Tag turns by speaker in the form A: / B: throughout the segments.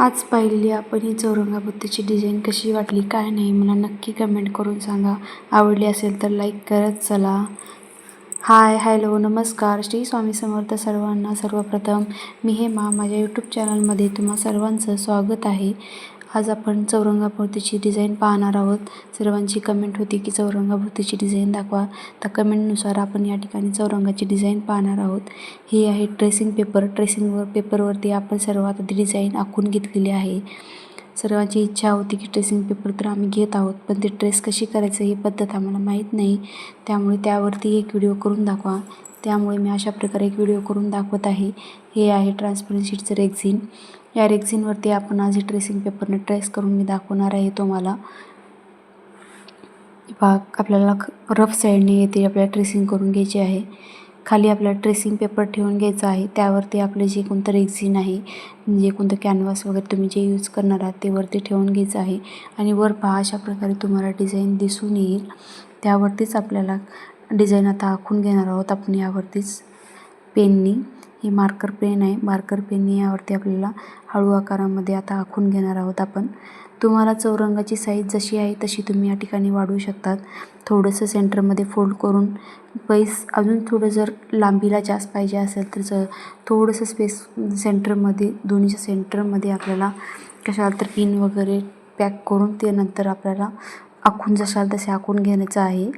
A: आज पाहिलेली आपण ही चौरंगाबत्तीची डिझाईन कशी वाटली काय नाही मला नक्की कमेंट करून सांगा. आवडली असेल तर लाईक करत चला. हाय हॅलो नमस्कार. श्री स्वामी समर्थ सर्वांना सर्वप्रथम मी हेमा. माझ्या यूट्यूब चॅनलमध्ये तुम्हा सर्वांचं स्वागत आहे. आज आपण चौरंगाभोवतीची डिझाईन पाहणार आहोत. सर्वांची कमेंट होती की चौरंगाभोवतीची डिझाईन दाखवा. तर कमेंटनुसार आपण या ठिकाणी चौरंगाची डिझाईन पाहणार आहोत. ही आहे ट्रेसिंग पेपर ट्रेसिंगवर पेपरवरती आपण सर्वात आधी डिझाईन आखून घेतलेली आहे. सर्वांची इच्छा होती की ट्रेसिंग पेपर तर आम्ही घेत आहोत पण ते ट्रेस कशी करायचं ही पद्धत आम्हाला माहीत नाही. त्यामुळे त्यावरती एक व्हिडिओ करून दाखवा. त्यामुळे मी अशा प्रकारे एक व्हिडिओ करून दाखवत आहे. हे आहे ट्रान्सपरंट शीटचं रेक्झिन या रेक्झिनवरती आपण आज हे ट्रेसिंग पेपरने ट्रेस करून मी दाखवणार आहे. तुम्हाला भाग आपल्याला रफ साईडने येते आपल्याला ट्रेसिंग करून घ्यायची आहे. खाली आपल्याला ट्रेसिंग पेपर ठेवून घ्यायचा आहे. त्यावरती आपलं जे कोणतं रेक्झिन आहे जे कोणतं कॅनव्हास वगैरे तुम्ही जे यूज करणार आहात ते वरती ठेवून घ्यायचं आहे. आणि वर पहा अशा प्रकारे तुम्हाला डिझाईन दिसून येईल. त्यावरतीच आपल्याला डिझाईन आता आखून घेणार आहोत आपण यावरतीच पेननी हे मार्कर पेन आहे. मार्कर पेन यावरती आपल्याला हळू आकारामध्ये आता आखून घेणार आहोत आपण. तुम्हाला चौरंगाची साईज जशी आहे तशी तुम्ही या ठिकाणी वाढवू शकतात. थोडंसं सेंटरमध्ये फोल्ड करून पैस अजून थोडं जर लांबीला जास्त पाहिजे असेल तर ज थोडंसं स्पेस सेंटरमध्ये दोन्हीच्या सेंटरमध्ये आपल्याला कशाला तर पिन वगैरे पॅक करून ते नंतर आपल्याला आखून जशाल तसे आखून घेण्याचं आहे.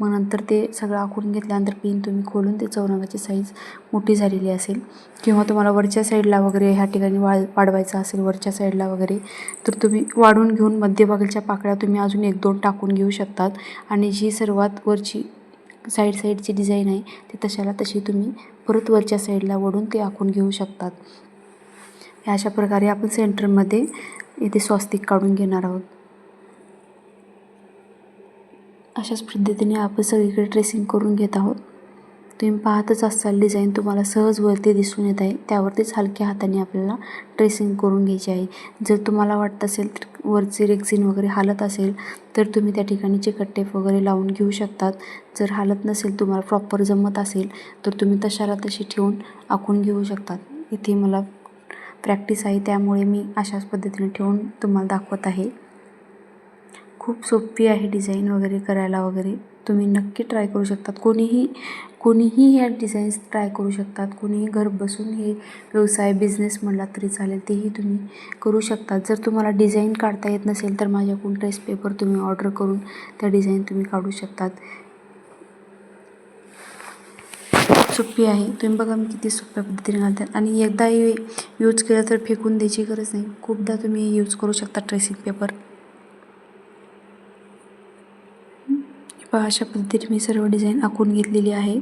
A: मग नंतर ते सगळं आखून घेतल्यानंतर पिन तुम्ही खोलून ते चौरंगाची साईज मोठी झालेली असेल. किंवा तुम्हाला वरच्या साईडला वगैरे ह्या ठिकाणी वाळ वाढवायचं असेल वरच्या साईडला वगैरे तर तुम्ही वाढून घेऊन मध्यभागीच्या पाकळ्या तुम्ही अजून एक दोन टाकून घेऊ शकतात. आणि जी सर्वात वरची साईड साईडची डिझाईन आहे ती तशाला तशी तुम्ही परत वरच्या साईडला वळून ते आखून घेऊ शकतात. अशा प्रकारे आपण सेंटरमध्ये इथे स्वस्तिक काढून घेणार आहोत. अशाच पद्धतीने आपण सगळीकडे ट्रेसिंग करून घेत आहोत. तुम्ही पाहतच असाल डिझाईन तुम्हाला सहज वरती दिसून येत आहे. त्यावरतीच हलक्या हाताने आपल्याला ट्रेसिंग करून घ्यायची आहे. जर तुम्हाला वाटत असेल तर वरचे रेक्झिन वगैरे हालत असेल तर तुम्ही त्या ठिकाणी चिकट टेप वगैरे लावून घेऊ शकतात. जर हालत नसेल तुम्हाला प्रॉपर जमत असेल तर तुम्ही तशाला तशी ठेवून आखून घेऊ शकतात. इथे मला प्रॅक्टिस आहे त्यामुळे मी अशाच पद्धतीने ठेवून तुम्हाला दाखवत आहे. खूप सोपी आहे डिझाईन वगैरे करायला वगैरे. तुम्ही नक्की ट्राय करू शकतात. कोणीही कोणीही ह्या डिझाईन्स ट्राय करू शकतात. कोणीही घर बसून हे व्यवसाय बिझनेस म्हणला तरी चालेल. तेही तुम्ही करू शकतात. जर तुम्हाला डिझाईन काढता येत नसेल तर माझ्याकडून ड्रेस पेपर तुम्ही ऑर्डर करून त्या डिझाईन तुम्ही काढू शकतात. सोपी आहे. तुम्ही बघा मी किती सोप्या पद्धतीने घालतात. आणि एकदा यूज केलं तर फेकून द्यायची गरज नाही. खूपदा तुम्ही यूज करू शकता ट्रेसिंग पेपर पहा अशा पद्धतीने मी सर्व डिझाईन आखून घेतलेली आहे.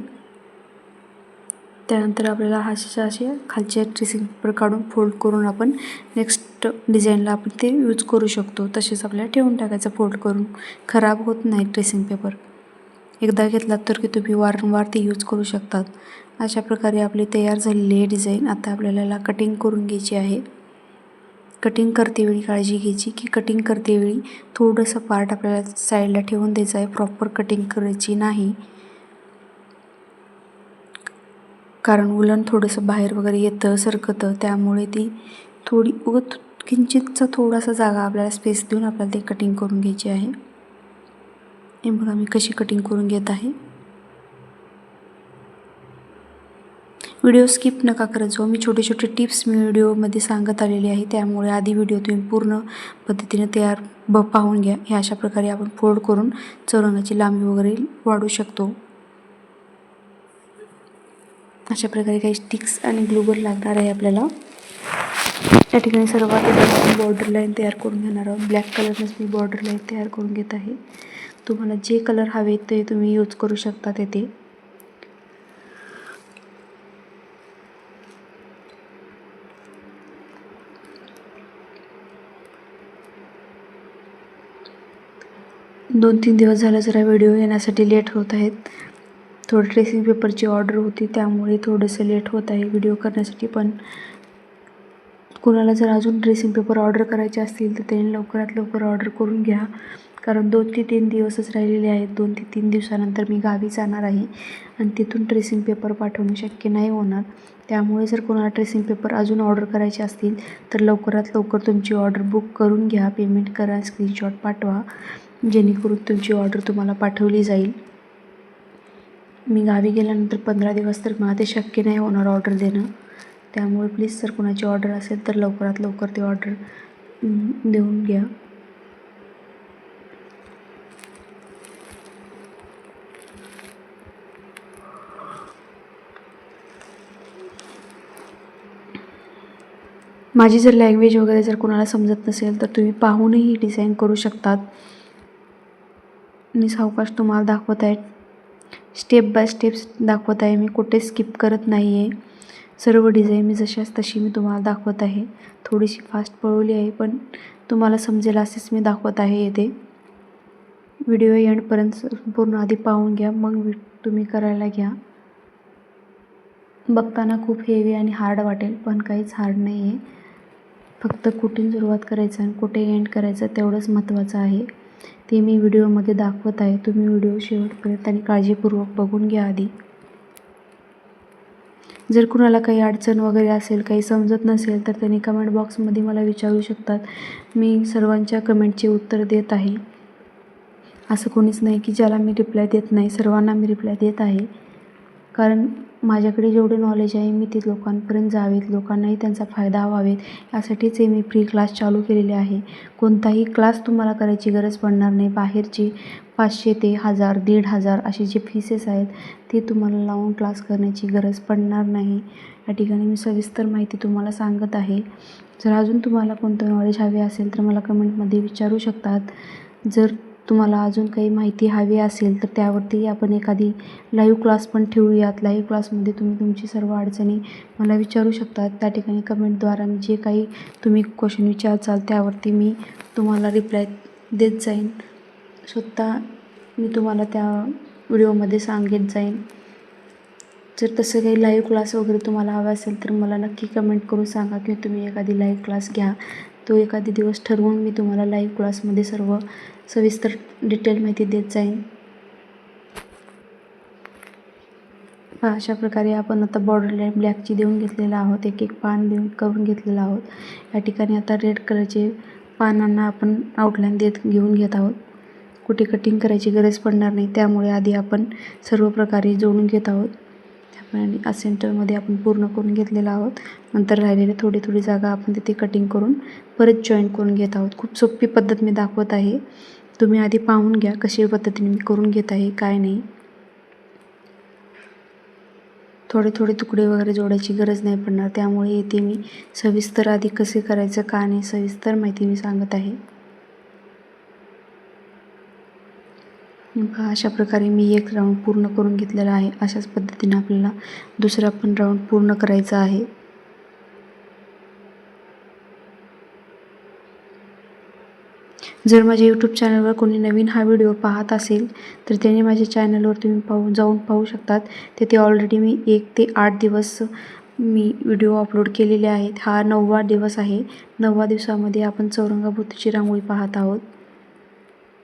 A: त्यानंतर आपल्याला अशा असे खालचे ट्रेसिंग पेपर काढून फोल्ड करून आपण नेक्स्ट डिझाईनला आपण ते यूज करू शकतो. तसेच आपल्याला ठेवून टाकायचं फोल्ड करून. खराब होत नाही ट्रेसिंग पेपर एकदा घेतलात तर की तुम्ही वारंवार ते यूज करू शकतात. अशा प्रकारे आपली तयार झालेली आहे डिझाईन आता आपल्याला कटिंग करून घ्यायची आहे. कटिंग करतेवेळी काळजी घ्यायची की कटिंग करतेवेळी थोडंसं पार्ट आपल्याला साईडला ठेवून द्यायचं आहे. प्रॉपर कटिंग करायची नाही. कारण उलन थोडंसं बाहेर वगैरे येतं सरकतं. त्यामुळे ती थोडी उगत किंचितचा थोडासा जागा आपल्याला स्पेस देऊन आपल्याला ते कटिंग करून घ्यायची आहे. हे बघा मी कशी कटिंग करून घेत आहे. व्हिडिओ स्किप नका करत जाऊ. मी छोटे छोटे टिप्स मी व्हिडिओमध्ये सांगत आलेले आहे. त्यामुळे आधी व्हिडिओ तुम्ही पूर्ण पद्धतीने तयार ब पाहून घ्या. हे अशा प्रकारे आपण फोल्ड करून चौरंगाची लांबी वगैरे वाढू शकतो. अशा प्रकारे काही स्टिक्स आणि ग्लूबर लागणार आहे आपल्याला. या ठिकाणी सर्वात बॉर्डर लाईन तयार करून घेणार आहोत. ब्लॅक कलरनेच मी बॉर्डर लाईन तयार करून घेत आहे. तुम्हाला जे कलर हवे ते तुम्ही यूज करू शकता तेथे. दोन तीन दिवस झालं जरा व्हिडिओ येण्यासाठी लेट होत आहेत. थोडं ट्रेसिंग पेपरची ऑर्डर होती त्यामुळे थोडंसं लेट होत आहे व्हिडिओ करण्यासाठी. पण कोणाला जर अजून ड्रेसिंग पेपर ऑर्डर करायचे असतील तर त्यांनी लवकरात लवकर ऑर्डर करून घ्या. कारण दोन ते तीन दिवसच राहिलेले आहेत. दोन ते तीन दिवसानंतर मी गावी जाणार आहे आणि तिथून ट्रेसिंग पेपर पाठवणे शक्य नाही होणार. त्यामुळे जर कोणाला ट्रेसिंग पेपर अजून ऑर्डर करायचे असतील तर लवकरात लवकर तुमची ऑर्डर बुक करून घ्या. पेमेंट करा स्क्रीनशॉट पाठवा. जेणेकरून तुमची ऑर्डर तुम्हाला पाठवली जाईल. मी गावी गेल्यानंतर पंधरा दिवस तर मला ते शक्य नाही होणार ऑर्डर देणं. त्यामुळे प्लीज जर कोणाची ऑर्डर असेल तर लवकरात लवकर ती ऑर्डर देऊन घ्या. माझी जर लँग्वेज वगैरे जर कोणाला समजत नसेल तर तुम्ही पाहूनही डिझाईन करू शकतात. मी सावकाश तुम्हाला दाखवत आहे स्टेप बाय स्टेप्स दाखवत आहे मी कुठे स्किप करत नाही आहे सर्व डिझाईन मी जशाच तशी मी तुम्हाला दाखवत आहे. थोडीशी फास्ट पळवली आहे पण तुम्हाला समजेल असेच मी दाखवत आहे येथे. व्हिडिओ एंडपर्यंत पूर्ण आधी पाहून घ्या मग तुम्ही करायला घ्या. बघताना खूप हेवी आणि हार्ड वाटेल पण काहीच हार्ड नाही आहे फक्त कुठून सुरुवात करायचं आणि कुठे एंड करायचं तेवढंच महत्त्वाचं आहे. ते मी व्हिडिओमध्ये दाखवत आहे. तुम्ही व्हिडिओ शेवटपर्यंत आणि काळजीपूर्वक बघून घ्या आधी. जर कुणाला काही अडचण वगैरे असेल काही समजत नसेल तर त्यांनी कमेंट बॉक्समध्ये मला विचारू शकतात. मी सर्वांच्या कमेंटचे उत्तर देत आहे. असं कोणीच नाही की ज्याला मी रिप्लाय देत नाही. सर्वांना मी रिप्लाय देत आहे. कारण माझ्याकडे जेवढे नॉलेज आहे मी ते लोकांपर्यंत जावेत लोकांनाही त्यांचा फायदा व्हावेत यासाठीच हे मी फ्री क्लास चालू केलेले आहे. कोणताही क्लास तुम्हाला करायची गरज पडणार नाही. बाहेरची पाचशे ते हजार दीड हजार असे जे फीसेस आहेत ते तुम्हाला लावून क्लास करण्याची गरज पडणार नाही. या ठिकाणी मी सविस्तर माहिती तुम्हाला सांगत आहे. जर अजून तुम्हाला कोणतं नॉलेज हवे असेल तर मला कमेंटमध्ये विचारू शकतात. जर तुम्हाला अजून काही माहिती हवी असेल तर त्यावरती आपण एखादी लाईव्ह क्लास पण ठेवूयात. लाईव्ह क्लासमध्ये तुम्ही तुमची सर्व अडचणी मला विचारू शकतात त्या ठिकाणी कमेंटद्वारा मी जे काही तुम्ही क्वेश्चन विचारचाल त्यावरती मी तुम्हाला रिप्लाय देत जाईन. स्वतः मी तुम्हाला त्या व्हिडिओमध्ये सांगत जाईन. जर तसं काही लाईव्ह क्लास वगैरे तुम्हाला हवा असेल तर मला नक्की कमेंट करून सांगा की तुम्ही एखादी लाईव्ह क्लास घ्या. तो एखादी दिवस ठरवून मी तुम्हाला लाईव्ह क्लासमध्ये सर्व सविस्तर डिटेल माहिती देत जाईन. अशा प्रकारे आपण आता बॉर्डर लाईन ब्लॅकची देऊन घेतलेलं आहोत. एक एक पान देऊन करून घेतलेलं आहोत. या ठिकाणी आता रेड कलरचे पानांना आपण आउटलाईन देत घेऊन घेत आहोत. कुठे कटिंग करायची गरज पडणार नाही. त्यामुळे आधी आपण सर्व प्रकारे जोडून घेत आहोत. आणि सेंटरमध्ये आपण पूर्ण करून घेतलेलं आहोत. नंतर राहिलेले थोडी थोडी जागा आपण तिथे कटिंग करून परत जॉईन करून घेत आहोत. खूप सोपी पद्धत मी दाखवत आहे. तुम्ही आधी पाहून घ्या कशी पद्धतीने मी करून घेत आहे काय नाही. थोडे थोडे तुकडे वगैरे जोडायची गरज नाही पडणार. त्यामुळे येथे मी सविस्तर आधी कसे करायचं का नाही सविस्तर माहिती मी सांगत आहे. अशा प्रकारे मी एक राऊंड पूर्ण करून घेतलेला आहे. अशाच पद्धतीने आपल्याला दुसरा पण राऊंड पूर्ण करायचा आहे. जर माझ्या यूट्यूब चॅनलवर कोणी नवीन हा व्हिडिओ पाहत असेल तर त्याने माझ्या चॅनलवर तुम्ही पाहू जाऊन पाहू शकतात. तेथे ऑलरेडी मी एक ते आठ दिवस मी व्हिडिओ अपलोड केलेले आहेत. हा नववा दिवस आहे. नववा दिवसामध्ये आपण चौरंगाभोवतीची रांगोळी पाहत आहोत.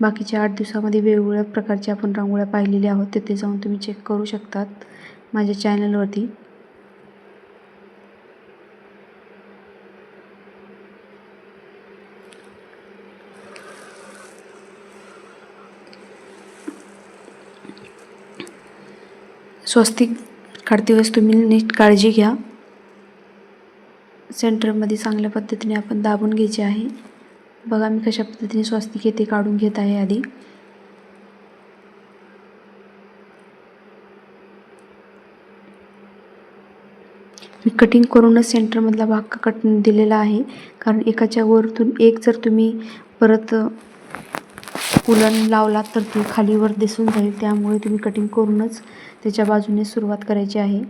A: बाकीच्या आठ दिवसामध्ये वेगवेगळ्या प्रकारच्या आपण रांगोळ्या पाहिलेल्या आहोत तिथे जाऊन तुम्ही चेक करू शकतात. माझ्या चॅनलवरती स्वस्तिक काढते वेळेस तुम्ही नीट काळजी घ्या. सेंटरमध्ये चांगल्या पद्धतीने आपण दाबून घ्यायचे आहे. बघा मी कशा पद्धतीने स्वस्तिक येथे काढून घेत आहे आधी. मी कटिंग करूनच सेंटरमधला भाग कट दिलेला आहे. कारण एकाच्या वरतून एक जर तुम्ही परत उलन लावला तर ती खालीवर दिसून जाईल. त्यामुळे तुम्ही कटिंग करूनच त्याच्या बाजूने सुरुवात करायची आहे.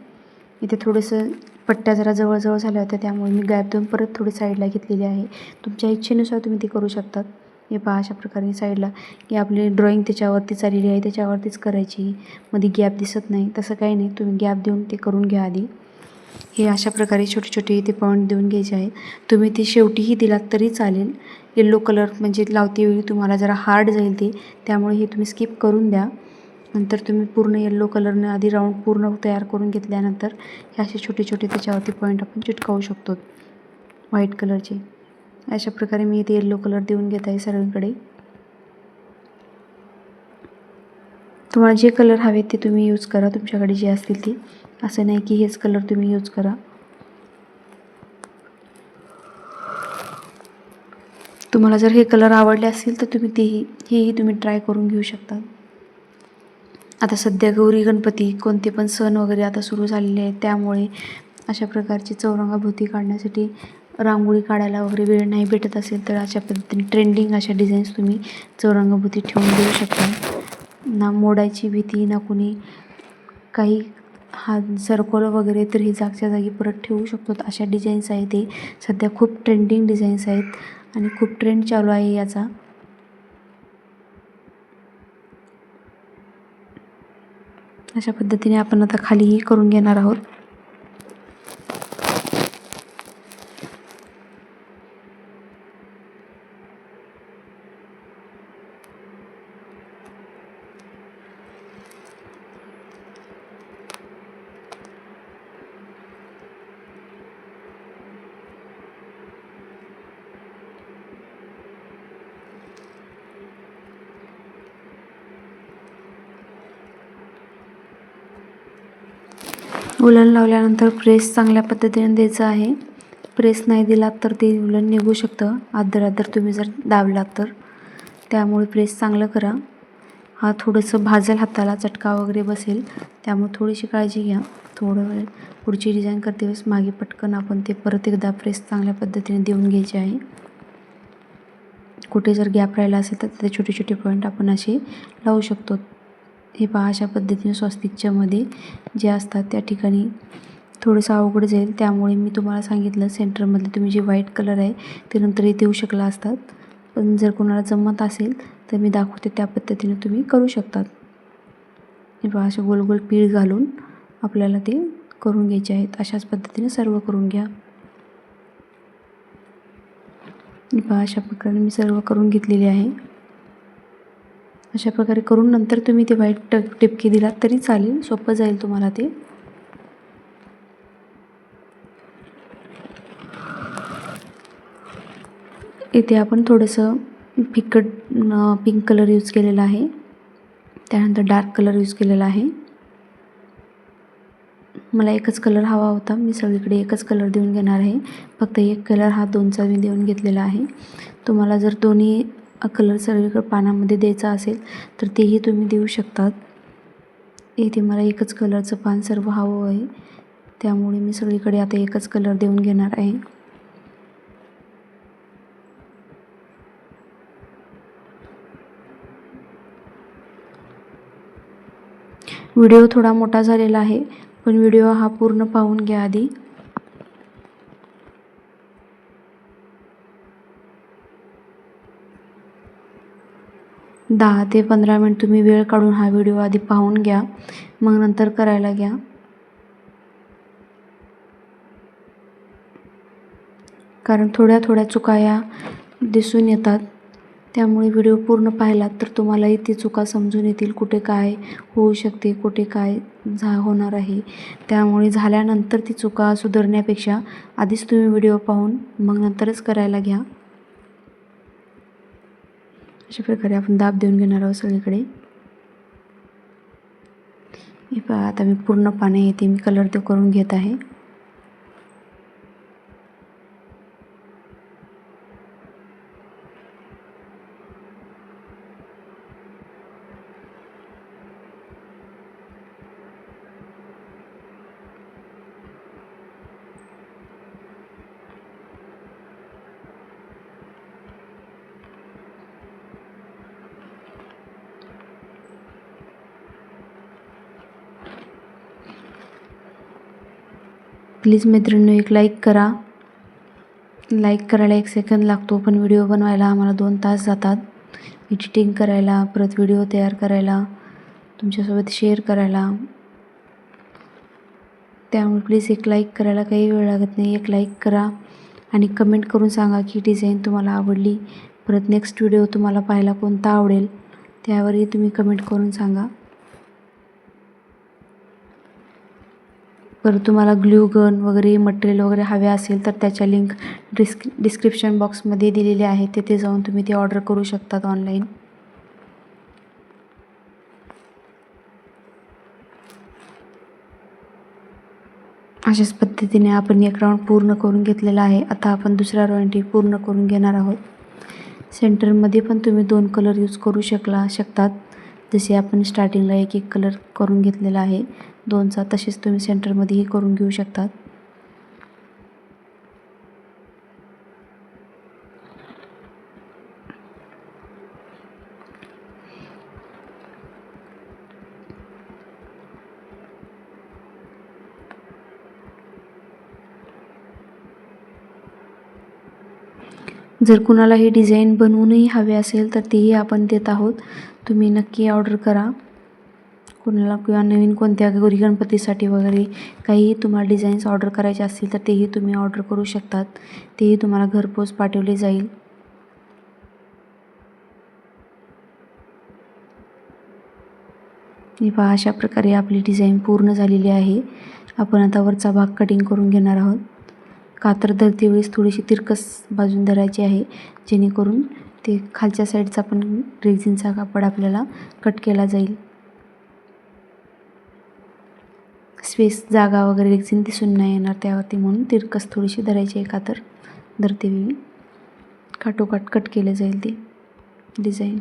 A: इथे थोडंसं पट्ट्या जरा जवळजवळ झाल्या होत्या त्यामुळे मी गॅप देऊन परत थोडी साईडला घेतलेली आहे. तुमच्या इच्छेनुसार तुम्ही ते करू शकतात. हे पहा अशा प्रकारे साईडला की आपली ड्रॉईंग त्याच्यावरती आलेली आहे त्याच्यावरतीच करायची. मध्ये गॅप दिसत नाही तसं काही नाही. तुम्ही गॅप देऊन ते करून घ्या आधी. हे अशा प्रकारे छोटे छोटे इथे पॉईंट देऊन घ्यायचे आहेत तुम्ही ते शेवटीही दिलात तरी चालेल. येल्लो कलर म्हणजे लावते वेळी तुम्हाला जरा हार्ड जाईल ते. त्यामुळे हे तुम्ही स्किप करून द्या. नंतर तुम्ही पूर्ण येल्लो कलरने आधी राऊंड पूर्ण तयार करून घेतल्यानंतर हे असे छोटे छोटे त्याच्यावरती पॉईंट आपण चिटकावू शकतो. व्हाईट कलरचे अशा प्रकारे मी इथे येल्लो कलर देऊन घेत आहे सगळीकडे तुम्हाला जे कलर हवे ते तुम्ही यूज करा. तुमच्याकडे जे असतील ते. असं नाही की हेच कलर तुम्ही यूज करा. तुम्हाला जर हे कलर आवडले असतील तर तुम्ही तेही हेही तुम्ही ट्राय करून घेऊ शकता. आता सध्या गौरी गणपती कोणते पण सण वगैरे आता सुरू झालेले आहेत. त्यामुळे अशा प्रकारची चौरंगाभोवती काढण्यासाठी रांगोळी काढायला वगैरे वेळ नाही भेटत असेल तर अशा पद्धतीने ट्रेंडिंग अशा डिझाईन्स तुम्ही चौरंगाभोवती ठेवून देऊ शकता. ना मोडायची भीती ना कुणी काही हा सरकोल वगैरे तर ही जागच्या जागी परत ठेवू शकतो. अशा डिझाईन्स आहेत ते. सध्या खूप ट्रेंडिंग डिझाईन्स आहेत आणि खूप ट्रेंड चालू आहे याचा. अशा पद्धतीने आपण आता खालीही करून घेणार आहोत. उलन लावल्यानंतर प्रेस चांगल्या पद्धतीने द्यायचं आहे. प्रेस नाही दिलात तर ते उलन निघू शकतं. आदर आदर तुम्ही जर दाबलात तर. त्यामुळे प्रेस चांगलं करा. हा थोडंसं भाजल हाताला चटका वगैरे बसेल. त्यामुळे थोडीशी काळजी घ्या. थोडं वेळ पुढची डिझाईन करते वेळेस मागे पटकन आपण ते परत एकदा प्रेस चांगल्या पद्धतीने देऊन घ्यायचे आहे. कुठे जर गॅप राहिला असेल तर ते छोटे छोटे पॉईंट आपण असे लावू शकतो. हे पहा अशा पद्धतीने स्वस्तिकच्यामध्ये जे असतात त्या ठिकाणी थोडंसं अवघड जाईल. त्यामुळे मी तुम्हाला सांगितलं सेंटरमधले तुम्ही जे व्हाईट कलर आहे ते नंतरही देऊ शकला असतात. पण जर कोणाला जमत असेल तर मी दाखवते त्या पद्धतीने तुम्ही करू शकतात. हे पहा असे गोल गोल पीळ घालून आपल्याला ते करून घ्यायचे आहेत. अशाच पद्धतीने सर्व करून घ्या. पहा अशा प्रकारे मी सर्व करून घेतलेले आहे. अशा प्रकारे करून नंतर तुम्ही ते व्हाईट ट टिपकी दिलात तरी चालेल. सोपं जाईल तुम्हाला ते. इथे आपण थोडंसं फिकट पिंक कलर यूज केलेला आहे. त्यानंतर डार्क कलर यूज केलेला आहे. मला एकच कलर हवा होता. मी सगळीकडे एकच कलर देऊन घेणार आहे. फक्त एक कलर हा दोनचा मी देऊन घेतलेला आहे. तुम्हाला जर दोन्ही कलर सगळीकडे पानामध्ये द्यायचा असेल तर तेही तुम्ही देऊ शकतात. येथे मला एकच कलरचं पान सर्व हवं आहे. त्यामुळे मी सगळीकडे आता एकच कलर देऊन घेणार आहे. व्हिडिओ थोडा मोठा झालेला आहे पण व्हिडिओ हा पूर्ण पाहून घ्या आधी. दहा ते पंधरा मिनिट तुम्ही वेळ काढून हा व्हिडिओ आधी पाहून घ्या. मग नंतर करायला घ्या. कारण थोड्या थोड्या चुका या दिसून येतात. त्यामुळे व्हिडिओ पूर्ण पाहिलात तर तुम्हालाही ती चुका समजून येतील. कुठे काय होऊ शकते कुठे काय झा होणार आहे. त्यामुळे झाल्यानंतर ती चुका सुधारण्यापेक्षा आधीच तुम्ही व्हिडिओ पाहून मग नंतरच करायला घ्या. अशा प्रकारे आपण दाब देऊन घेणार आहोत सगळीकडे. हे पहा आता मी पूर्ण पाने येते मी कलर ते करून घेत आहे. प्लीज मित्रांनो एक लाईक करा. लाईक करायला एक सेकंद लागतो पण व्हिडिओ बनवायला आम्हाला दोन तास जातात. एडिटिंग करायला परत व्हिडिओ तयार करायला तुमच्यासोबत शेअर करायला. त्यामुळे प्लीज एक लाईक करायला काही वेळ लागत नाही. एक लाईक करा आणि कमेंट करून सांगा की डिझाईन तुम्हाला आवडली. परत नेक्स्ट व्हिडिओ तुम्हाला पाहायला कोणता आवडेल त्यावरही तुम्ही कमेंट करून सांगा. परत तुम्हाला ग्लू गन वगैरे मटेरियल वगैरे हवे असेल तर त्याच्या लिंक डिस्क डिस्क्रिप्शन बॉक्समध्ये दिलेले आहे. तिथे जाऊन तुम्ही ते ऑर्डर करू शकतात ऑनलाईन अशाच पद्धतीने आपण एक राऊंड पूर्ण करून घेतलेला आहे. आता आपण दुसरा राऊंड पूर्ण करून घेणार आहोत. सेंटरमध्ये पण तुम्ही दोन कलर यूज करू शकला शकतात. जसे आपण स्टार्टिंगला एक एक कलर करून घेतलेला आहे. दोनचा तसेच तुम्ही सेंटरमध्येही करून घेऊ शकतात. जर कुणाला ही डिझाईन बनवूनही हवे असेल तर तेही आपण देत आहोत. तुम्ही नक्की ऑर्डर करा. कुणाला किंवा नवीन कोणत्या गौरी गणपतीसाठी वगैरे काहीही तुम्हाला डिझाईन्स ऑर्डर करायचे असतील तर तेही तुम्ही ऑर्डर करू शकतात. तेही तुम्हाला घरपोच पाठवले जाईल. ही पहा अशा प्रकारे आपली डिझाईन पूर्ण झालेली आहे. आपण आता वरचा भाग कटिंग करून घेणार आहोत. कातर धरते वेळेस थोडीशी तिरकस बाजून धरायची आहे. जेणेकरून ते खालच्या साईडचा पण रेझिनचा कापड आपल्याला कट केला जाईल. स्पेस जागा वगैरे रेझिन दिसून नाही येणार त्यावरती म्हणून तिरकस थोडीशी धरायची आहे कातर धरते वेळी. काटोकाट कट केलं जाईल ते डिझाईन.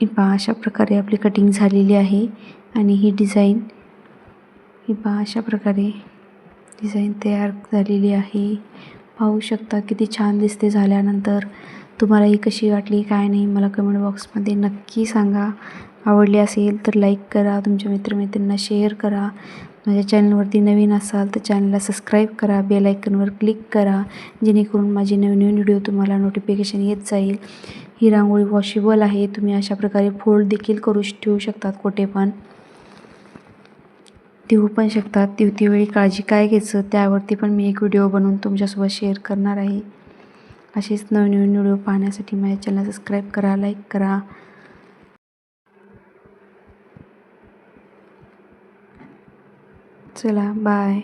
A: पहा अशा प्रकारे आपली कटिंग झालेली आहे आणि ही डिझाईन ही पहा अशा प्रकारे डिझाईन तयार झालेली आहे. पाहू शकता किती छान दिसते झाल्यानंतर. तुम्हाला ही कशी वाटली काय नाही मला कमेंट बॉक्समध्ये नक्की सांगा. आवडली असेल तर लाईक करा तुमच्या मित्रमैत्रिणींना शेअर करा. माझ्या चॅनलवरती नवीन असाल तर चॅनलला सबस्क्राईब करा बेल आयकनवर क्लिक करा. जेणेकरून माझे नवीन नवीन व्हिडिओ तुम्हाला नोटिफिकेशन येत जाईल. ही रांगोळी वॉशेबल आहे तुम्ही अशा प्रकारे फोल्ड देखील करू ठेवू शकतात कुठे पण. देऊ पण शकतात. दिवती वेळी काळजी काय घ्यायचं? त्यावरती पण मी एक व्हिडिओ बनवून तुमच्यासोबत शेअर करणार आहे. असेच नवीन नवीन व्हिडिओ पाहण्यासाठी माझ्या चॅनल सबस्क्राईब करा लाईक करा. चला बाय.